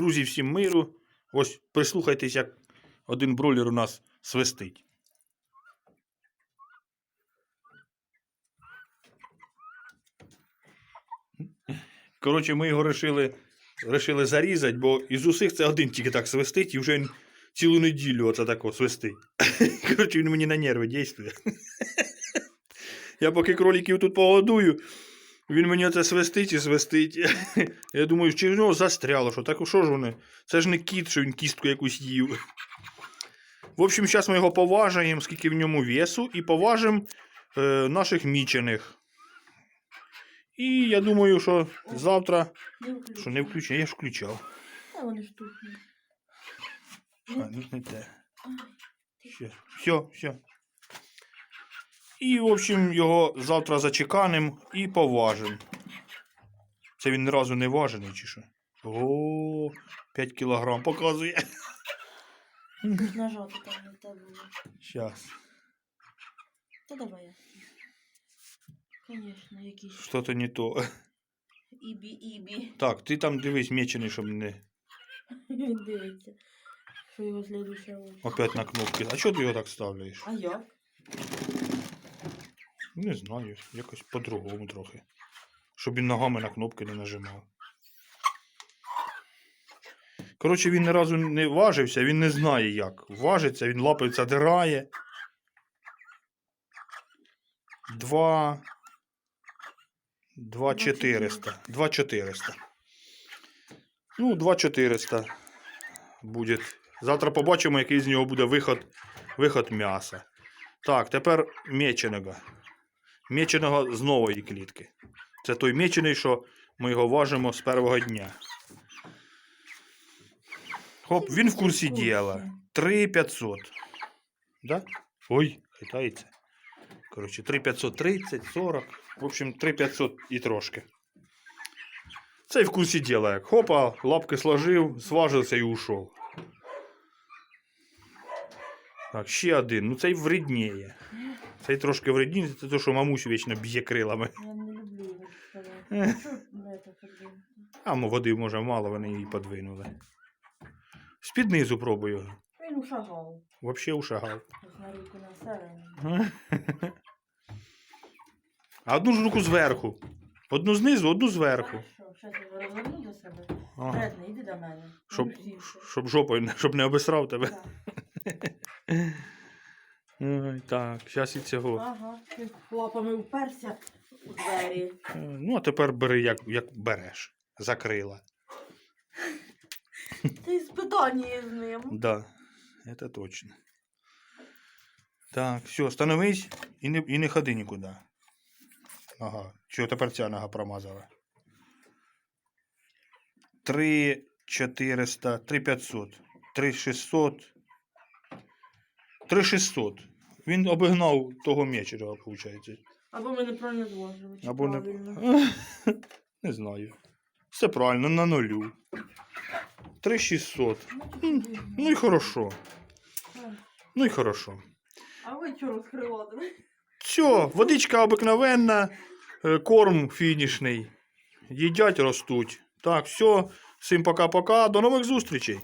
Друзі, всім миру. Ось прислухайтесь, як один бройлер у нас свистить. Коротше, ми його решили, решили зарізати, бо із усіх це один тільки так свистить, і вже цілу неділю оце тако свистить. Коротше, він мені на нерви дійствує. Я поки кроликів тут погодую, він мені оце свистить і свистить. Я думаю, чи в нього застряло, що так що ж вони? Це ж не кіт, що він кістку якусь їв. В общем, зараз ми його поважаємо, скільки в ньому весу, і поважимо е, наших мічених. І я думаю, що завтра. Не. Що не включено, я ж включав. Та вони ж тут. А, ну, не те. Все, все, все. І, в общем, його завтра зачеканим і поважим. Це він ні разу не важений, чи що? О, 5 кілограм показує. Нажати там не було. Щас. Та давай я. Конечно, якийсь Що-то не то. ібі ібі. Так, ти там дивись мечений, щоб не Він дивиться. Що його слідуюча опять на кнопки. А чого ти його так ставляєш? А як? Не знаю, якось по-другому трохи. Щоб він ногами на кнопки не нажимав. Коротше, він ні разу не важився, він не знає як. Важиться, він лапою задирає. Два. Два 400. Два 400. Ну, два 400 буде. Завтра побачимо, який з нього буде виход, виход м'яса. Так, тепер меченого. Меченого з нової клітки. Це той мечений, що ми його важимо з першого дня. Хоп, він в курсі діла. 3500. Да? Ой, хитається. Коротше, 3530, 40. В общем, 3500 і трошки. Цей в курсі діла. Як хопа, лапки сложив, зважився і ушов. Так, ще один. Ну цей вредніє. Цей трошки вредніє, це те, що мамусь вічно б'є крилами. Я не люблю його подивимося? А води, може, мало, вони її подвинули. З-під низу пробую. Він ушагав. Вообще ушагав. А одну ж руку зверху. Одну знизу, одну зверху. Розверну до себе. Бредний, іди до мене. Щоб, Ну, щоб жопою, не- щоб не обесрав тебе. Так. Ой, так, зараз і цього. Ага, він лапами вперся у двері. Ну, а тепер бери, як, як береш. Закрила. Ти спитання з ним. Да, это точно. Так, все, становись і не, і не ходи нікуди. Ага, що тепер ця нога промазала? 3 400, 3 500, 3 600, 3 600. Він обігнав того м'ячера, виходить. Або ми неправильно зложили. чи Або не... правильно. не знаю. Все правильно, на нулю. 3 600. М, Ну і хорошо. Ну і хорошо. А ви чого розкривали? Все, водичка обикновенна, е, корм фінішний. Їдять, ростуть. Так, все. Всім пока-пока. До нових зустрічей.